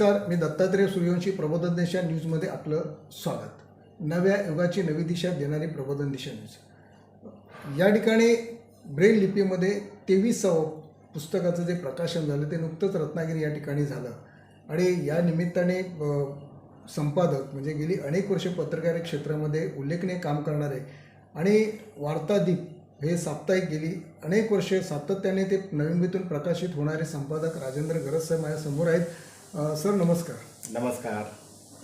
नमस्कार मी दत्तात्रय सूर्यवंशी प्रबोधन दिशा न्यूजमध्ये आपलं स्वागत. नव्या युगाची नवी दिशा देणारी प्रबोधन दिशा न्यूज. या ठिकाणी ब्रेल लिपीमध्ये तेवीसावं पुस्तकाचं जे प्रकाशन झालं ते नुकतंच रत्नागिरी या ठिकाणी झालं. आणि या निमित्ताने संपादक म्हणजे गेली अनेक वर्षे पत्रकारी क्षेत्रामध्ये उल्लेखनीय काम करणारे आणि वार्तादीप हे साप्ताहिक गेली अनेक वर्षे सातत्याने ते नवीनबीतून प्रकाशित होणारे संपादक राजेंद्र गरज साहेब माझ्यासमोर आहेत. अ, सर नमस्कार. नमस्कार.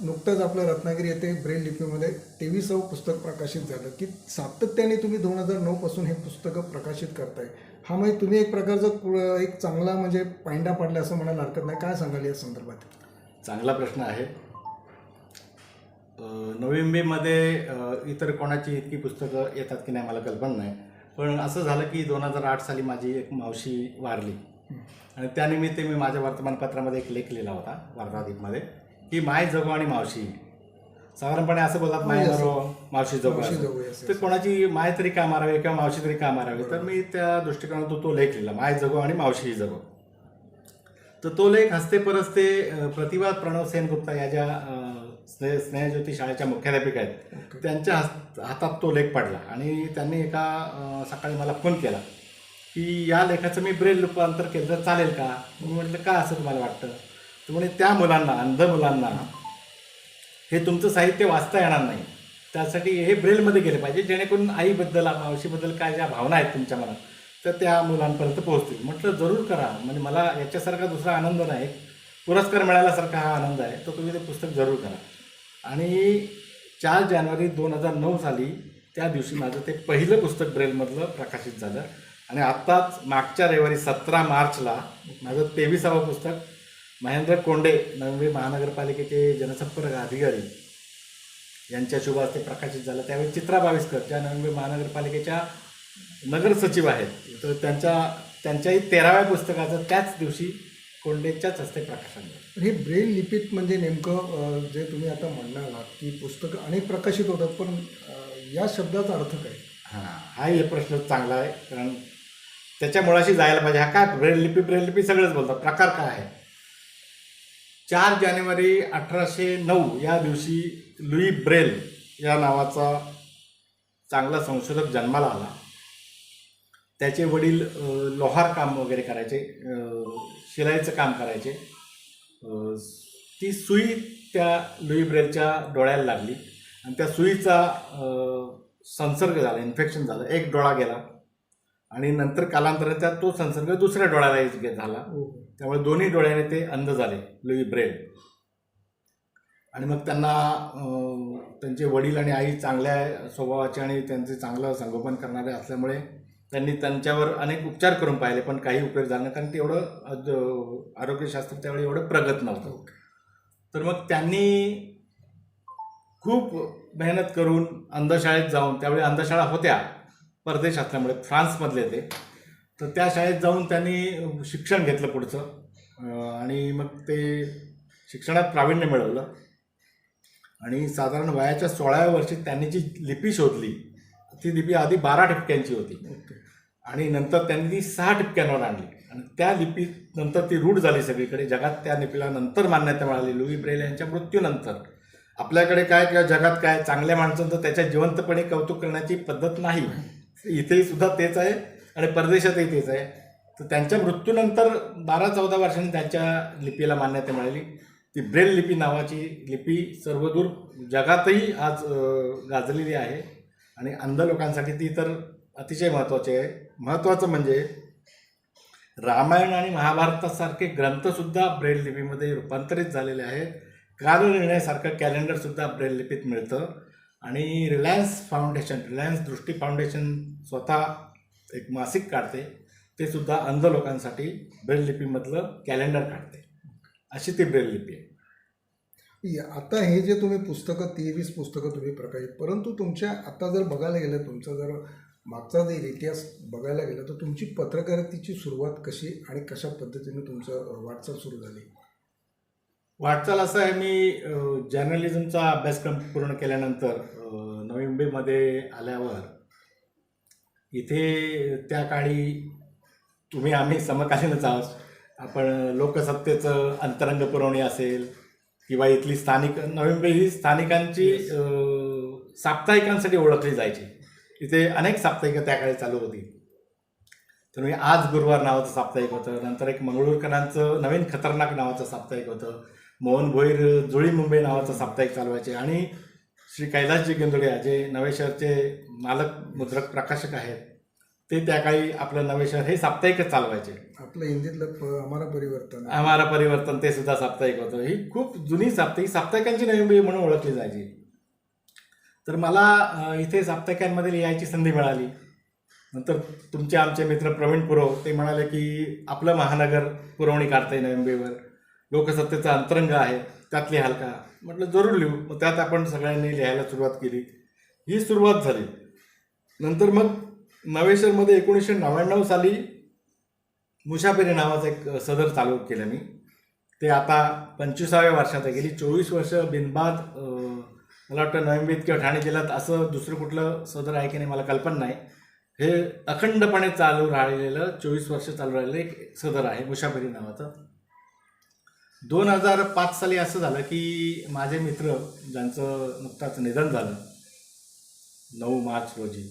नुकतंच आपलं रत्नागिरी येथे ब्रेल लिपीमध्ये तेविसावं पुस्तक प्रकाशित झालं. की सातत्याने तुम्ही दोन हजार नऊपासून हे पुस्तकं प्रकाशित करताय. हा म्हणजे तुम्ही एक प्रकारचा कु- एक चांगला म्हणजे पायंडा पाडला असं म्हणायला हरकत नाही. काय सांगाल या संदर्भात? चांगला प्रश्न आहे. अ, नवी मुंबईमध्ये अ, इतर कोणाची इतकी पुस्तकं येतात की नाही मला कल्पना नाही. पण असं झालं की दोन हजार आठ साली माझी एक मावशी वारली. आणि त्यानिमित्त मी माझ्या वर्तमानपत्रामध्ये एक लेख लिहिला होता वार्तादीपमध्ये की माय जगो आणि मावशी. साधारणपणे असं बोलतात माय मरो मावशी जगो मावशी. जगो. तर कोणाची माय तरी का मारावी किंवा मावशी तरी का मारावी? तर मी त्या दृष्टिकोनातून तो लेख लिहिला माय जगो आणि मावशी जगो. तर तो लेख हस्ते परस्ते प्रतिभा प्रणव सेनगुप्ता या ज्या अ, स्नेह स्नेहज्योती शाळेच्या मुख्याध्यापिका आहेत त्यांच्या हस्त- हातात तो लेख पडला. आणि त्यांनी एका सकाळी मला फोन केला. की या लेखाचं मी ब्रेल रूपांतर केलं तर चालेल का? मी म्हटलं का असं तुम्हाला वाटतं? तर म्हणे त्या मुलांना अंध मुलांना हे तुमचं साहित्य वाचता येणार नाही. त्यासाठी हे ब्रेलमध्ये गेले पाहिजे जेणेकरून आईबद्दल मावशीबद्दल काय ज्या भावना आहेत तुमच्या मनात तर त्या मुलांपर्यंत पोहोचतील. म्हटलं जरूर करा. म्हणजे मला याच्यासारखा दुसरा आनंद नाही. पुरस्कार मिळाल्यासारखा हा आनंद आहे. तर तुम्ही ते पुस्तक जरूर करा. आणि चार जानेवारी दोन हजार नऊ साली त्या दिवशी माझं ते पहिलं पुस्तक ब्रेलमधलं प्रकाशित झालं. आणि आत्ताच मागच्या रविवारी सतरा मार्चला माझं तेविसावं पुस्तक महेंद्र कोंडे नवी महानगरपालिकेचे जनसंपर्क अधिकारी यांच्या शुभ हस्ते प्रकाशित झालं. त्यावेळी चित्रा बाविस्कर ज्या नवी महानगरपालिकेच्या नगर सचिव आहेत तर त्यांच्या त्यांच्याही तेराव्या पुस्तकाचं त्याच दिवशी कोंडेच्याच हस्ते प्रकाशन झालं. हे ब्रेल लिपीत म्हणजे नेमकं जे तुम्ही आता म्हणणार आहात की पुस्तकं अनेक प्रकाशित होतात पण या शब्दाचा अर्थ काय? हां हाही एक प्रश्न चांगला आहे कारण त्याच्या मुळाशी जायला पाहिजे. हा काय ब्रेल लिपी ब्रेल लिपी सगळंच बोलतात. प्रकार काय आहे? चार जानेवारी अठराशे नऊ या दिवशी लुई ब्रेल या नावाचा चांगला संशोधक जन्माला आला. त्याचे वडील लोहार काम वगैरे करायचे शिलाईचं काम करायचे. ती सुई त्या लुई ब्रेलच्या डोळ्याला लागली आणि त्या सुईचा संसर्ग झाला इन्फेक्शन झालं. एक डोळा गेला. आणि नंतर कालांतराने त्यात तो संसर्ग दुसऱ्या डोळ्यालाही गे- झाला. त्यामुळे दोन्ही डोळ्याने ते अंध झाले लुई ब्रेल आणि मग त्यांना त्यांचे वडील आणि आई चांगल्या स्वभावाचे आणि त्यांचे चांगलं संगोपन करणारे असल्यामुळे त्यांनी त्यांच्यावर अनेक उपचार करून पाहिले पण काही उपयोग झाला नाही. कारण तेवढं अद- आरोग्यशास्त्र त्यावेळी एवढं प्रगत नव्हतं. तर मग त्यांनी खूप मेहनत करून अंधशाळेत जाऊन त्यावेळी अंधशाळा होत्या. परदेश असल्यामुळे फ्रान्समधले ते. तर त्या शाळेत जाऊन त्यांनी शिक्षण घेतलं पुढचं. आणि मग ते शिक्षणात प्रावीण्य मिळवलं. आणि साधारण वयाच्या सोळाव्या वर्षी त्यांनी जी लिपी शोधली ती लिपी आधी बारा ठिपक्यांची होती. आणि नंतर त्यांनी ती सहा टिपक्यांवर आणली. आणि त्या लिपी नंतर ती रूढ झाली सगळीकडे. जगात त्या लिपीला नंतर मान्यता मिळाली. लुई ब्रेल यांच्या मृत्यूनंतर आपल्याकडे काय किंवा जगात काय चांगल्या माणसांचं त्याच्या जिवंतपणे कौतुक करण्याची पद्धत नाही. इथेही सुद्धा तेच आहे आणि परदेशातही तेच आहे. तर त्यांच्या मृत्यूनंतर बारा चौदा वर्षांनी त्यांच्या लिपीला मान्यता मिळाली. ती ब्रेल लिपी नावाची लिपी सर्वदूर जगातही आज गाजलेली आहे आणि अंध लोकांसाठी ती तर अतिशय महत्त्वाची आहे. महत्त्वाचं म्हणजे रामायण आणि महाभारतासारखे ग्रंथसुद्धा ब्रेल लिपीमध्ये रूपांतरित झालेले आहेत. कालनिर्णयासारखं कॅलेंडरसुद्धा ब्रेल लिपीत मिळतं. आणि Reliance Foundation Reliance Drishti Foundation स्वतः एक मासिक काढते. ते सुद्धा अंध लोकांसाठी ब्रेल लिपीमधलं कॅलेंडर काढते. अशी ती ब्रेल लिपी आहे. या- आता हे जे तुम्ही पुस्तकं तेवीस पुस्तकं तुम्ही प्रकाशित परंतु तुमच्या आता जर बघायला गेलं तुमचा जर मागचा जर इतिहास बघायला गेला तर तुमची पत्रकारितेची सुरुवात कशी आणि कशा पद्धतीने तुमचं वाटचाल सुरू झाली? वाटचाल असं आहे मी जर्नलिझमचा अभ्यासक्रम पूर्ण केल्यानंतर नवी मुंबईमध्ये आल्यावर इथे त्या काळी तुम्ही आम्ही समकालीनच आहोत. आपण लोकसत्तेचं अंतरंग पुरवणी असेल किंवा इथली स्थानिक नवी मुंबई ही स्थानिकांची साप्ताहिकांसाठी ओळखली जायची. इथे अनेक साप्ताहिकं त्या काळी चालू होती. तर मी आज गुरुवार नावाचं साप्ताहिक होतं नंतर एक मंगळूरकरांचं नवीन खतरनाक नावाचं साप्ताहिक होतं. मोहन भोईर जुळी मुंबई नावाचं साप्ताहिक चालवायचे. आणि श्री कैलासजी गेंदुडे जे नवे शहरचे मालक मुद्रक प्रकाशक आहेत ते त्या काळी आपलं नवे शहर हे साप्ताहिकच चालवायचे. आपलं हिंदीतलं आम्हाला परिवर्तन आम्हाला परिवर्तन ते सुद्धा साप्ताहिक होतं. ही खूप जुनी साप्ताहिक साप्ताहिकांची नवी मुंबई म्हणून ओळखली जायची. तर मला इथे साप्ताहिकांमध्ये लिहायची संधी मिळाली. नंतर तुमचे आमचे मित्र प्रवीण पुरव ते म्हणाले की आपलं महानगर पुरवणी काढता नवी मुंबईवर. लोकसत्तेचा अंतरंग आहे त्यात लिहाल का म्हटलं जरूर लिहू. मग त्यात आपण सगळ्यांनी लिहायला सुरुवात केली. ही सुरुवात झाली. नंतर मग नवेश्वरमध्ये एकोणीसशे नव्याण्णव साली मुसाफिरी नावाचं एक सदर चालू केलं मी. ते आता पंचवीसाव्या वर्षात आहे. गेली चोवीस वर्ष बिनबाद मला वाटतं नवी किंवा ठाणे जिल्ह्यात असं दुसरं कुठलं सदर आहे की नाही मला कल्पना नाही. हे अखंडपणे चालू राहिलेलं चोवीस वर्ष चालू राहिलेलं एक सदर आहे मुसाफिरी नावाचं. दोन हजार पाच साली असं झालं की माझे मित्र ज्यांचं नुकताच निधन झालं नऊ मार्च रोजी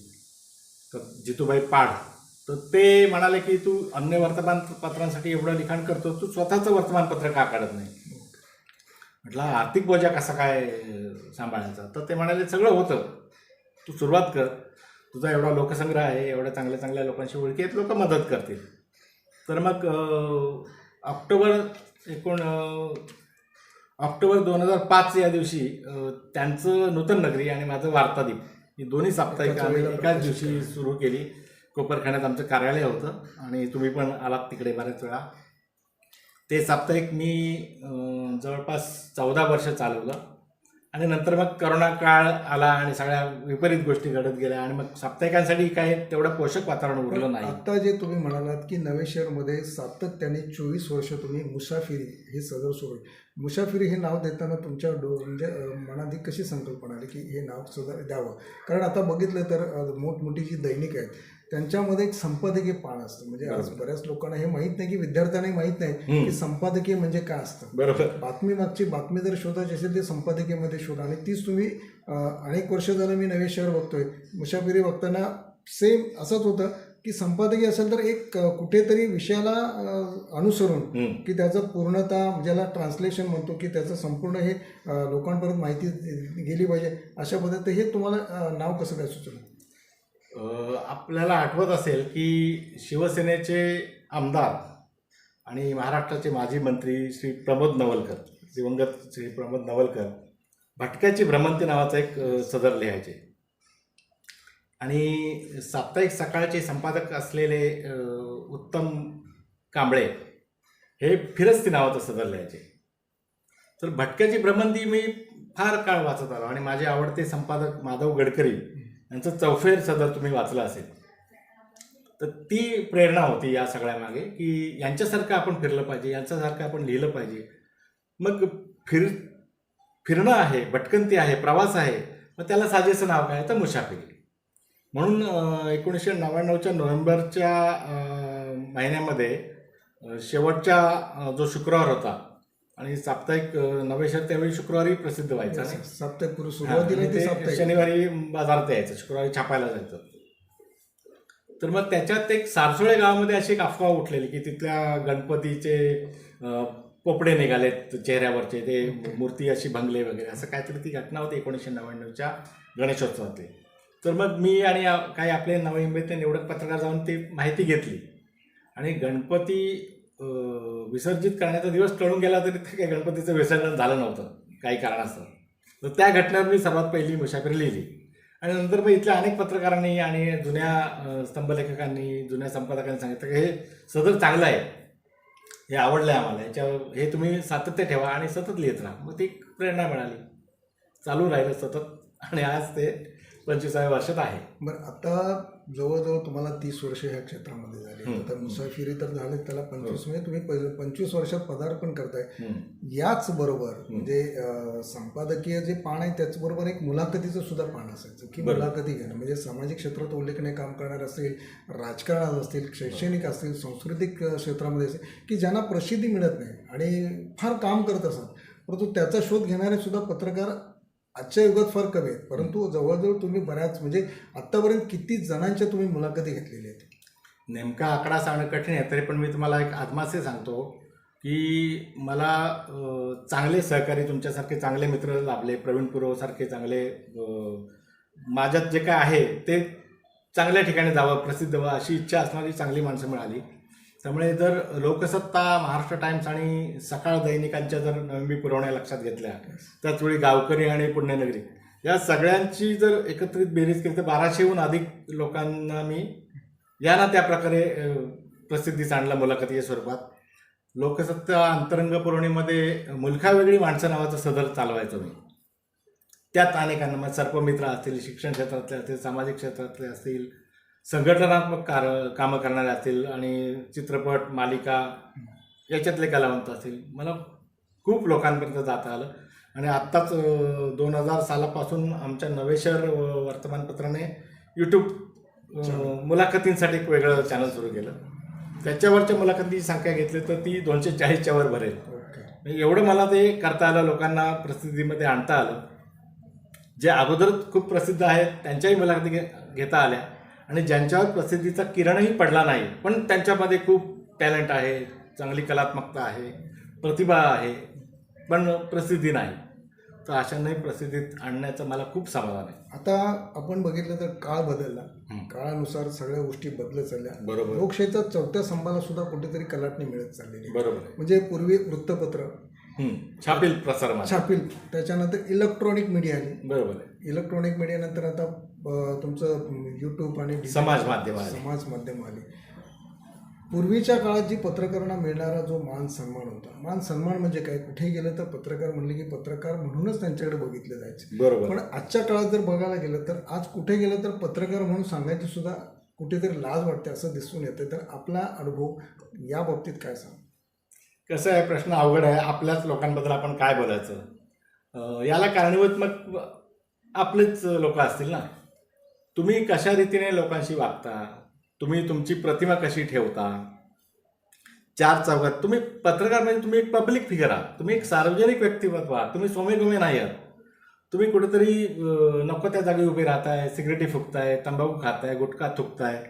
तर जितूबाई पाड तर ते म्हणाले की तू अन्य वर्तमानपत्रांसाठी एवढं लिखाण करतो तू स्वतःचं वर्तमानपत्र का काढत नाही? म्हटलं आर्थिक बोजा कसा काय सांभाळायचा? तर ते म्हणाले सगळं होतं. तू सुरुवात कर. तुझा एवढा लोकसंग्रह आहे एवढ्या चांगल्या चांगल्या लोकांशी ओळखी आहेत लोक मदत करतील. तर मग ऑक्टोबर एकूण ऑक्टोबर दोन हजार पाच या दिवशी त्यांचं नूतन नगरी आणि माझं वार्तादीप ही दोन्ही साप्ताहिक आम्ही एकाच दिवशी सुरू केली. कोपरखान्यात आमचं कार्यालय होतं आणि तुम्ही पण आलात तिकडे बऱ्याच वेळा. ते साप्ताहिक मी जवळपास चौदा वर्ष चालवलं. आणि नंतर मग करोना काळ आला आणि सगळ्या विपरीत गोष्टी घडत गेल्या आणि मग साप्ताहिकांसाठी काय तेवढं पोषक वातावरण उरलं नाही. आता जे तुम्ही म्हणालात की नवे शहरमध्ये सातत्याने चोवीस वर्ष तुम्ही मुसाफिरी हे सदर सुरू आहे. मुसाफिरी हे नाव देताना तुमच्या डो म्हणजे मनात कशी संकल्पना आली की हे नाव सदर द्यावं? कारण आता बघितलं तर मोठमोठी जी दैनिक आहेत त्यांच्यामध्ये एक संपादकीय पान असतं. म्हणजे आज. बऱ्याच लोकांना हे माहीत नाही की विद्यार्थ्यांनाही माहीत नाही. की संपादकीय म्हणजे काय असतं. बरोबर. बातमी मागची बातमी जर शोधायची असेल ते संपादकीयमध्ये शोधा. आणि तीच तुम्ही अनेक वर्ष झालं मी नवे शहर बघतोय. मुसाफिरी बघताना सेम असंच होतं की संपादकीय असेल तर एक कुठेतरी विषयाला अनुसरून. की त्याचं पूर्णता ज्याला ट्रान्सलेशन म्हणतो की त्याचं संपूर्ण हे लोकांपर्यंत माहिती गेली पाहिजे. अशा पद्धतीने हे तुम्हाला नाव कसं काय सुचलं? आपल्याला आठवत असेल की शिवसेनेचे आमदार आणि महाराष्ट्राचे माजी मंत्री श्री प्रमोद नवलकर दिवंगत श्री प्रमोद नवलकर भटक्याची भ्रमंती नावाचा एक सदर लिहायचे. आणि साप्ताहिक सकाळचे संपादक असलेले उत्तम कांबळे हे फिरस्ती नावाचं सदर लिहायचे. तर भटक्याची भ्रमंती मी फार काळ वाचत आलो आणि माझे आवडते संपादक माधव गडकरी यांचं चौफेर सदर तुम्ही वाचलं असेल. तर ती प्रेरणा होती या सगळ्यामागे की यांच्यासारखं आपण फिरलं पाहिजे यांच्यासारखं आपण लिहिलं पाहिजे. मग फिर फिरणं आहे भटकंती आहे प्रवास आहे मग त्याला साजेसं नाव काय? तर मुसाफिरी म्हणून एकोणीसशे नव्याण्णवच्या नोव्हेंबरच्या महिन्यामध्ये शेवटच्या जो शुक्रवार होता आणि साप्ताहिक अं, नवेशर त्यावेळी शुक्रवारी प्रसिद्ध व्हायचा साप्ताहिक पूर्व हा, सुरुवातीला ते शनिवारी बाजारात यायचं शुक्रवारी छापायला जायचं. तर मग त्याच्यात एक सारसोळे गावामध्ये अशी एक अफवा उठलेली की तिथल्या गणपतीचे पोपडे निघालेत चेहऱ्यावरचे ते मूर्ती अशी भंगले वगैरे असं काहीतरी ती घटना होती एकोणीसशे नव्याण्णवच्या गणेशोत्सवातली. तर मग मी आणि काही आपले नवी मुंबईतले निवडक पत्रकार जाऊन ती माहिती घेतली. आणि गणपती विसर्जित करण्याचा दिवस टळून गेला तरी ते काही गणपतीचं विसर्जन झालं नव्हतं काही कारणास्तव. तर त्या घटनेवर मी सर्वात पहिली मुसाफिरी लिहिली. आणि नंतर मग इथल्या अनेक पत्रकारांनी आणि जुन्या स्तंभलेखकांनी जुन्या संपादकांनी सांगितलं की हे सदर चांगलं आहे. हे आवडलं आहे आम्हाला. याच्यावर हे तुम्ही सातत्य ठेवा आणि सतत लिहित राहा. मग ती प्रेरणा मिळाली. चालू राहिलं सतत. आणि आज ते पंचवीसाव्या वर्षात आहे. बरं आता जवळजवळ तुम्हाला तीस वर्ष ह्या क्षेत्रामध्ये झाली. आता मुसाफिरी तर झाले त्याला पंचवीस म्हणजे तुम्ही पंचवीस वर्षात पदार्पण करताय. याच बरोबर म्हणजे संपादकीय जे पान आहे त्याचबरोबर एक मुलाखतीचं सुद्धा पान असायचं. की. मुलाखती घेणं. म्हणजे सामाजिक क्षेत्रात उल्लेखनीय काम करणार असेल राजकारणात असतील शैक्षणिक असतील सांस्कृतिक क्षेत्रामध्ये असेल की ज्यांना प्रसिद्धी मिळत नाही आणि फार काम करत असतात. परंतु त्याचा शोध घेणारे सुद्धा पत्रकार आजच्या युगात फार कमी आहेत. परंतु जवळजवळ तुम्ही बऱ्याच म्हणजे आत्तापर्यंत किती जणांच्या तुम्ही मुलाखती घेतलेल्या आहेत? नेमका आकडा सांगणं कठीण आहे तरी पण मी तुम्हाला एक आत्मासे सांगतो की मला चांगले सहकारी तुमच्यासारखे चांगले मित्र लाभले प्रवीण पुरवसारखे चांगले माझ्यात जे काय आहे ते चांगल्या ठिकाणी जावं प्रसिद्ध व्हावं अशी इच्छा असणारी चांगली माणसं मिळाली. त्यामुळे जर लोकसत्ता महाराष्ट्र टाइम्स आणि सकाळ दैनिकांच्या जर मी पुरवण्या लक्षात घेतल्या त्याचवेळी गावकरी आणि पुण्यनगरी या सगळ्यांची जर एकत्रित बेरीज केली तर बाराशेहून अधिक लोकांना मी या ना त्या प्रकारे प्रसिद्धीस आणला मुलाखतीच्या स्वरूपात. लोकसत्ता अंतरंग पुरवणीमध्ये मुलखा वेगळी माणसं नावाचं सदर चालवायचो मी. त्यात अनेकांना मग सर्पमित्र असतील शिक्षण क्षेत्रातले असतील सामाजिक क्षेत्रातले असतील संघटनात्मक कार कामं करणारे असतील आणि चित्रपट मालिका याच्यातले कलावंत असतील. मला खूप लोकांपर्यंत जाता आलं. आणि आत्ताच दोन हजार सालापासून आमच्या नवेशर वर्तमानपत्राने यूट्यूब मुलाखतींसाठी एक वेगळं चॅनल सुरू केलं. त्याच्यावरच्या मुलाखतीची संख्या घेतली तर ती दोनशे चाळीसच्या वर भरेल. म्हणजे एवढं मला ते करता आलं लोकांना प्रसिद्धीमध्ये आणता आलं. जे अगोदर खूप प्रसिद्ध आहेत त्यांच्याही मुलाखती घे घेता आल्या. आणि ज्यांच्यावर प्रसिद्धीचा किरणही पडला नाही पण त्यांच्यामध्ये खूप टॅलेंट आहे चांगली कलात्मकता आहे प्रतिभा आहे पण प्रसिद्धी नाही तर अशांनाही प्रसिद्धीत आणण्याचं मला खूप समाधान आहे आता आपण बघितलं तर काळ बदलला. काळानुसार सगळ्या गोष्टी बदलत चालल्या बरोबर लोकशाहीचा चौथ्या स्तंभाला सुद्धा कुठेतरी कलाटणी मिळत चाललेली. बरोबर म्हणजे पूर्वी वृत्तपत्र. छापील प्रसार. छापील त्याच्यानंतर इलेक्ट्रॉनिक मीडिया आली बरोबर आहे इलेक्ट्रॉनिक मीडियानंतर आता तुमचं युट्यूब आणि समाज माध्यम. समाज माध्यम आली. पूर्वीच्या काळात जी पत्रकारांना मिळणारा जो मान सन्मान होता मान सन्मान म्हणजे काय? कुठे गेलं तर पत्रकार म्हणले की पत्रकार म्हणूनच त्यांच्याकडे बघितलं जायचं. बरोबर. पण आजच्या काळात जर बघायला गेलं तर आज कुठे गेलं तर पत्रकार म्हणून सांगायची सुद्धा कुठेतरी लाज वाटते असं दिसून येतं. तर आपला अनुभव या बाबतीत काय सांग? कसं आहे? प्रश्न अवघड आहे. आपल्याच लोकांबद्दल आपण काय बोलायचं? याला कारणीभूत मग आपलेच लोक असतील ना? तुम्ही कशा रीतीने लोकांशी वागता? तुम्ही तुमची प्रतिमा कशी ठेवता? चार चौघात तुम्ही पत्रकार म्हणजे तुम्ही एक पब्लिक फिगर आहात. तुम्ही एक सार्वजनिक व्यक्तिमत्व आहात. तुम्ही सोमेगोमे नाही आहात. तुम्ही कुठेतरी नको त्या जागी उभे राहताय सिगरेटी फुकताय तंबाखू खाताय गुटखा थुकताय.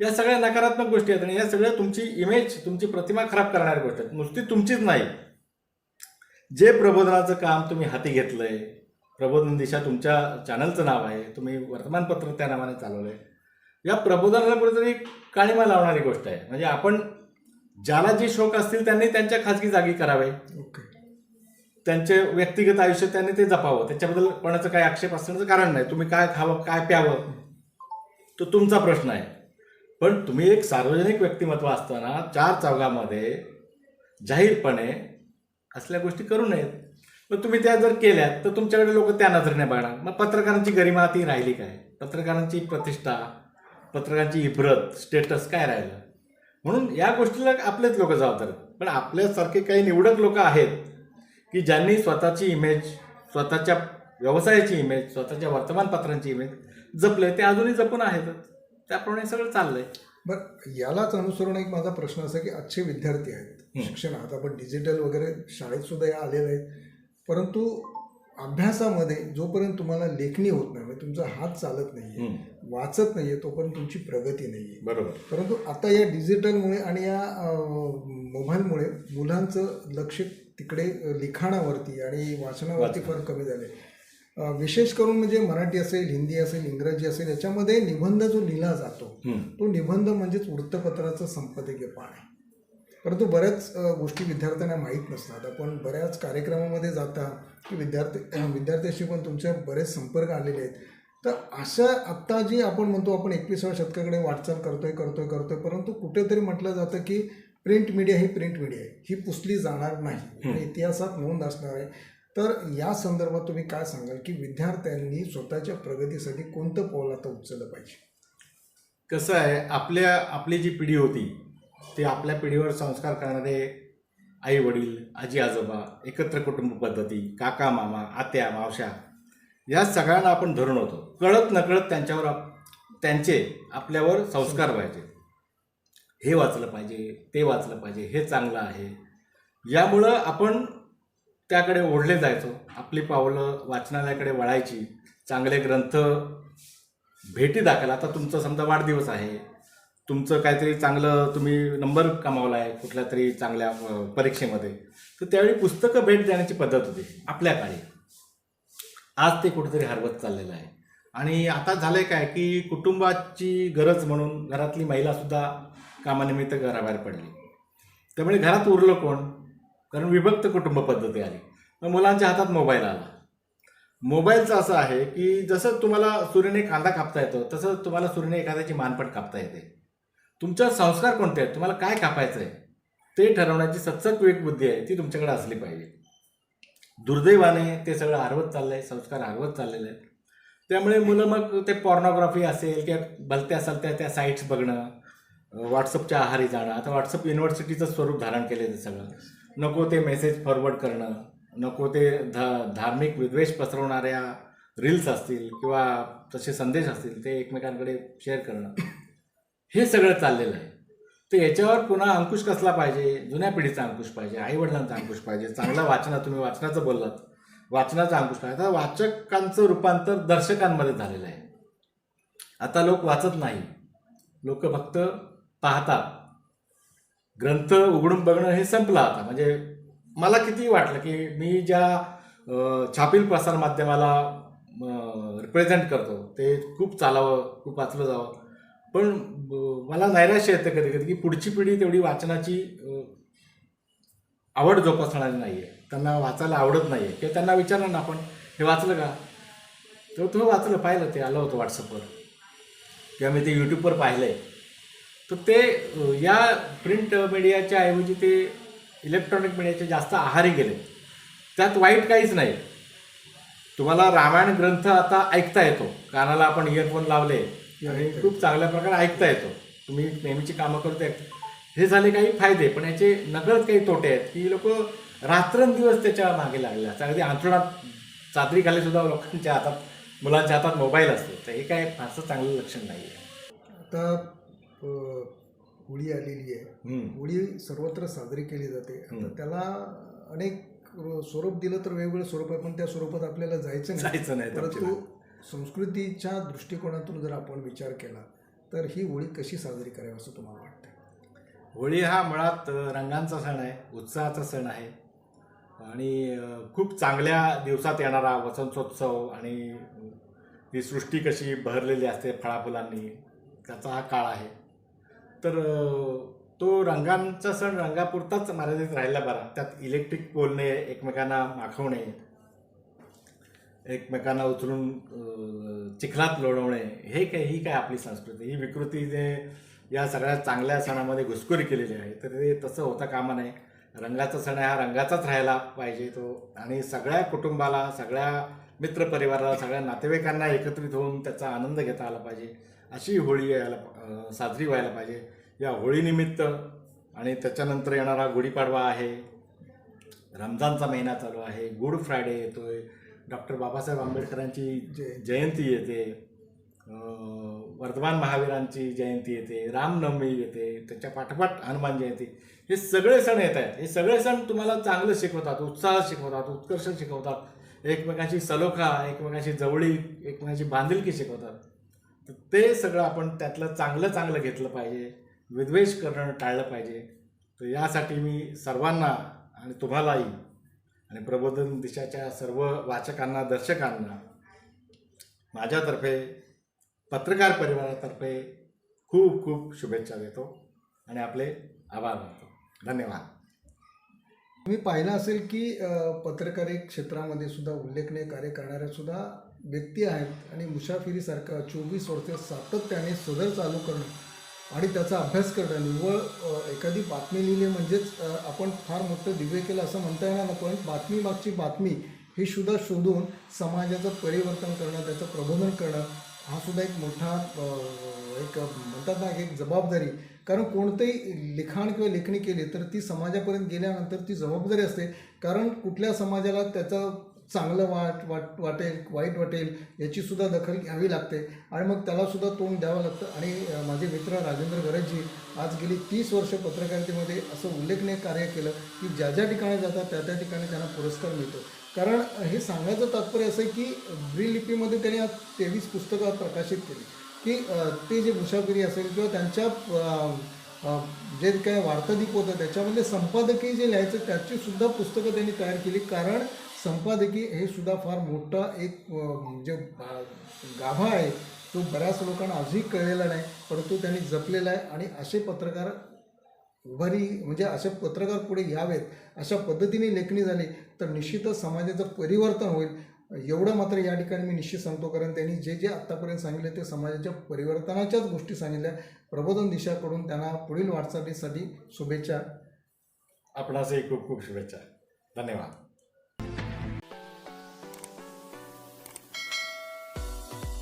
या सगळ्या नकारात्मक गोष्टी आहेत आणि या सगळ्या तुमची इमेज तुमची प्रतिमा खराब करणाऱ्या गोष्टी आहेत. नुसती तुमचीच नाही. जे प्रबोधनाचं काम तुम्ही हाती घेतलंय प्रबोधन दिशा तुमच्या चॅनलचं नाव आहे. तुम्ही वर्तमानपत्र त्या नावाने चालवलंय. या प्रबोधनाला कुठेतरी काळीमा लावणारी गोष्ट आहे. म्हणजे आपण ज्याला जे शोक असतील त्यांनी त्यांच्या खाजगी जागी करावे. ओके. त्यांचे व्यक्तिगत आयुष्य त्यांनी ते जपावं. त्याच्याबद्दल कोणाचं काही आक्षेप असण्याचं कारण नाही. तुम्ही काय खावं काय प्यावं तो तुमचा प्रश्न आहे. पण तुम्ही एक सार्वजनिक व्यक्तिमत्व असताना चार चौघामध्ये जाहीरपणे असल्या गोष्टी करू नयेत. मग तुम्ही त्या जर केल्यात तर तुमच्याकडे लोक त्या नजरेने बघणार. मग पत्रकारांची गरिमा ती राहिली काय? पत्रकारांची प्रतिष्ठा पत्रकारांची इब्रत स्टेटस काय राहिलं? म्हणून या गोष्टीला आपलेच लोक जबाबदार आहेत. पण आपल्यासारखे काही निवडक लोक आहेत की ज्यांनी स्वतःची इमेज स्वतःच्या व्यवसायाची इमेज स्वतःच्या वर्तमानपत्रांची इमेज जपले ते अजूनही जपून आहेतच त्याप्रमाणे सगळं चाललंय. बरं यालाच अनुसरून एक माझा प्रश्न असा की आजचे विद्यार्थी आहेत. शिक्षणात आपण डिजिटल वगैरे शाळेत सुद्धा या आलेले आहेत. परंतु अभ्यासामध्ये जोपर्यंत तुम्हाला लेखणी होत नाही म्हणजे तुमचा हात चालत नाहीये वाचत नाहीये तोपर्यंत तुमची प्रगती नाहीये. बरोबर. परंतु आता या डिजिटलमुळे आणि या मोबाईलमुळे मुलांचं लक्ष तिकडे लिखाणावरती आणि वाचनावरती फार कमी झाले विशेष करून म्हणजे मराठी असेल हिंदी असेल इंग्रजी असेल याच्यामध्ये निबंध जो लिहिला जातो तो निबंध म्हणजेच वृत्तपत्राचं संपादकीय पान आहे. परंतु बऱ्याच गोष्टी विद्यार्थ्यांना माहीत नसतात. आपण बऱ्याच कार्यक्रमामध्ये जाता की विद्यार्थी विद्यार्थ्याशी पण तुमचे बरेच संपर्क आलेले आहेत. तर अशा आत्ता जी आपण म्हणतो आपण एकविसाव्या शतकाकडे वाटचाल करतोय करतोय करतोय परंतु कुठेतरी म्हटलं जातं की प्रिंट मीडिया ही प्रिंट मीडिया आहे. ही पुसली जाणार नाही. इतिहासात नोंद असणार आहे. तर या संदर्भात तुम्ही काय सांगाल की विद्यार्थ्यांनी स्वतःच्या प्रगतीसाठी कोणतं पाऊल आता उचललं पाहिजे? कसं आहे आपल्या आपली जी पिढी होती ते आपल्या पिढीवर संस्कार करणारे आई वडील आजी आजोबा एकत्र कुटुंब पद्धती काका मामा आत्या मावशा या सगळ्यांना आपण धरून होतो. कळत नकळत त्यांच्यावर आप- त्यांचे आपल्यावर संस्कार व्हायचे. हे वाचलं पाहिजे ते वाचलं पाहिजे हे चांगलं आहे. यामुळं आपण त्याकडे ओढले जायचो. आपली पावलं वाचनालयाकडे वळायची. चांगले ग्रंथ भेटी दाखल. आता तुमचा समजा वाढदिवस आहे. तुमचं काहीतरी चांगलं तुम्ही नंबर कमावला आहे कुठल्या तरी चांगल्या परीक्षेमध्ये. तर त्यावेळी पुस्तकं भेट देण्याची पद्धत होती आपल्या काळी. आज ते कुठेतरी हरवत चाललेलं आहे. आणि आता झालं आहे काय की कुटुंबाची गरज म्हणून घरातली महिलासुद्धा कामानिमित्त घराबाहेर पडली. त्यामुळे घरात उरलं कोण? कारण विभक्त कुटुंब पद्धती आली. मग मुलांच्या हातात मोबाईल आला. मोबाईलचं असं आहे की जसं तुम्हाला सूर्यने कांदा कापता येतो तसं तुम्हाला सूर्यने एखाद्याची मानपट कापता येते. तुमच्या संस्कार कोणते आहेत? तुम्हाला काय कापायचं आहे? ते ठरवण्याची सतसत विवेक बुद्धी आहे ती तुमच्याकडे असली पाहिजे. दुर्दैवाने ते सगळं हरवत चाललंय संस्कार हरवत चाललेले आहेत. त्यामुळे मुलं मग ते पॉर्नोग्राफी असेल किंवा भलत्या सलत्या त्या साईट्स बघणं व्हॉट्सअपच्या आहारी जाणं आता व्हॉट्सअप युनिव्हर्सिटीचं स्वरूप धारण केलं ते सगळं. नको ते मेसेज फॉरवर्ड करणं नको ते धा धार्मिक विद्वेष पसरवणाऱ्या रील्स असतील किंवा तसे संदेश असतील ते एकमेकांकडे शेअर करणं. हे सगळं चाललेलं आहे. तर याच्यावर पुन्हा अंकुश कसला पाहिजे? जुन्या पिढीचा अंकुश पाहिजे आईवडिलांचा अंकुश पाहिजे. चांगला वाचना तुम्ही वाचनाचं बोललात. वाचनाचा अंकुश पाहिजे. आता वाचकांचं रूपांतर दर्शकांमध्ये झालेलं आहे. आता लोक वाचत नाही. लोक फक्त पाहतात. ग्रंथ उघडून बघणं हे संपलं आता. म्हणजे मला किती वाटलं की मी ज्या छापील प्रसार माध्यमाला रिप्रेझेंट करतो ते खूप चालावं खूप वाचलं जावं. पण ब- मला नैराश्य येतं कधी कधी की पुढची पिढी तेवढी वाचनाची आवड जोपासणारी नाही आहे त्यांना वाचायला आवडत नाही आहे किंवा त्यांना विचारलं ना आपण हे वाचलं का? तर तुम्ही वाचलं पाहिलं ते आलं होतं व्हॉट्सअपवर किंवा मी ते यूट्यूबवर पाहिलं आहे तर ते या प्रिंट मीडियाच्या ऐवजी ते इलेक्ट्रॉनिक मीडियाचे जास्त आहारी गेले त्यात वाईट काहीच नाही. तुम्हाला रामायण ग्रंथ आता ऐकता येतो. कानाला आपण इयरफोन लावले आणि खूप चांगल्या प्रकारे ऐकता येतो. तुम्ही नेहमीची कामं करते हे झाले काही फायदे पण याचे नकळत काही तोटे आहेत की लोक रात्रंदिवस त्याच्यामागे लागले असतात. अगदी अंथरुणात चादरी खाली सुद्धा लोकांच्या हातात मुलांच्या हातात मोबाईल असतो. तर हे काय फारसं चांगलं लक्षण नाही आहे आता होळी आलेली आहे. होळी सर्वत्र साजरी केली जाते. आता. त्याला अनेक स्वरूप दिलं तर वेगवेगळं स्वरूप आहे पण त्या स्वरूपात आपल्याला जायचं नाही. जायचं नाही परंतु. संस्कृतीच्या दृष्टिकोनातून जर आपण विचार केला तर ही होळी कशी साजरी करावी असं तुम्हाला वाटतं होळी हा मुळात रंगांचा सण आहे उत्साहाचा सण आहे. आणि खूप चांगल्या दिवसात येणारा वसंतोत्सव आणि ही सृष्टी कशी बहरलेली असते फळाफुलांनी त्याचा हा काळ आहे. तर तो रंगांचा सण रंगापुरताच मर्यादित राहिला बरा. त्यात इलेक्ट्रिक बोलणे एकमेकांना माखवणे एकमेकांना उचलून चिखलात लोळवणे हे काय ही काय आपली संस्कृती? ही विकृती जे या सगळ्या चांगल्या सणामध्ये घुसखोरी केलेली आहे तर ते तसं होता कामा नाही रंगाचा सण हा रंगाचाच राहायला पाहिजे तो. आणि सगळ्या कुटुंबाला सगळ्या मित्रपरिवाराला सगळ्या नातेवाईकांना एकत्रित होऊन त्याचा आनंद घेता आला पाहिजे. अशी होळी यायला साजरी व्हायला पाहिजे. या होळीनिमित्त आणि त्याच्यानंतर येणारा गुढीपाडवा आहे. रमजानचा महिना चालू आहे. गुड फ्रायडे येतो आहे डॉक्टर बाबासाहेब आंबेडकरांची जयंती. जयंती येते वर्धमान महावीरांची जयंती येते रामनवमी येते त्याच्या पाठोपाठ हनुमान जयंती हे सगळे सण येत आहेत. हे सगळे सण तुम्हाला चांगलं शिकवतात उत्साह शिकवतात उत्कर्ष शिकवतात. एकमेकांची सलोखा एकमेकांची जवळी एकमेकांची बांधिलकी शिकवतात. तर ते सगळं आपण त्यातलं चांगलं चांगलं घेतलं पाहिजे विद्वेष करणं टाळलं पाहिजे. तर यासाठी मी सर्वांना आणि तुम्हालाही आणि प्रबोधन दिशाच्या सर्व वाचकांना दर्शकांना माझ्यातर्फे पत्रकार परिवारातर्फे खूप खूप शुभेच्छा देतो आणि आपले आभार मानतो. धन्यवाद. तुम्ही पाहिलं असेल की पत्रकारी क्षेत्रामध्ये सुद्धा उल्लेखनीय कार्य करणाऱ्या सुद्धा व्यक्ती आहेत आणि मुसाफिरीसारखं चोवीस वर्ष सातत्याने सदर चालू करणं आणि त्याचा अभ्यास करणं निव्वळ एखादी बातमी लिहिली म्हणजेच आपण फार मोठं दिव्य केलं असं म्हणता येणार नाही पण बातमी मागची बातमी हे सुद्धा शोधून समाजाचं परिवर्तन करणं त्याचं प्रबोधन करणं हा सुद्धा एक मोठा एक म्हणतात ना एक जबाबदारी. कारण कोणतंही लिखाण किंवा लेखणी केली तर ती समाजापर्यंत गेल्यानंतर ती जबाबदारी असते. कारण कुठल्या समाजाला त्याचा चांगलं वाट वाट वाटेल वाईट वाटेल याचीसुद्धा दखल घ्यावी लागते. आणि मग त्यालासुद्धा तोंड द्यावं लागतं. आणि माझे मित्र राजेंद्र गरजजी आज गेली तीस वर्ष पत्रकारितेमध्ये असं उल्लेखनीय कार्य केलं की ज्या ज्या ठिकाणी जातात त्या त्या ठिकाणी त्यांना पुरस्कार मिळतो. कारण हे सांगायचं तात्पर्य असं आहे की ब्री लिपीमध्ये त्यांनी आज तेवीस पुस्तकं प्रकाशित केली. की ते जे मुसाफिरी असेल किंवा त्यांच्या जे काय वार्तादीप होतं त्याच्यामध्ये संपादकीय जे लिहायचं त्याची सुद्धा पुस्तकं त्यांनी तयार केली. कारण संपादकीय हे सुद्धा फार मोठा एक जे गाभा आहे तो बऱ्याच लोकांना आजही कळलेला नाही परंतु त्यांनी जपलेला आहे. आणि असे पत्रकार उभारी म्हणजे असे पत्रकार पुढे यावेत अशा पद्धतीने लेखणी झाली तर निश्चितच समाजाचं परिवर्तन होईल. एवढं मात्र या ठिकाणी मी निश्चित सांगतो कारण त्यांनी जे जे आत्तापर्यंत सांगितले ते समाजाच्या परिवर्तनाच्याच गोष्टी सांगितल्या. प्रबोधन दिशाकडून त्यांना पुढील वाटचालीसाठी शुभेच्छा. आपणासही खूप खूप शुभेच्छा. धन्यवाद.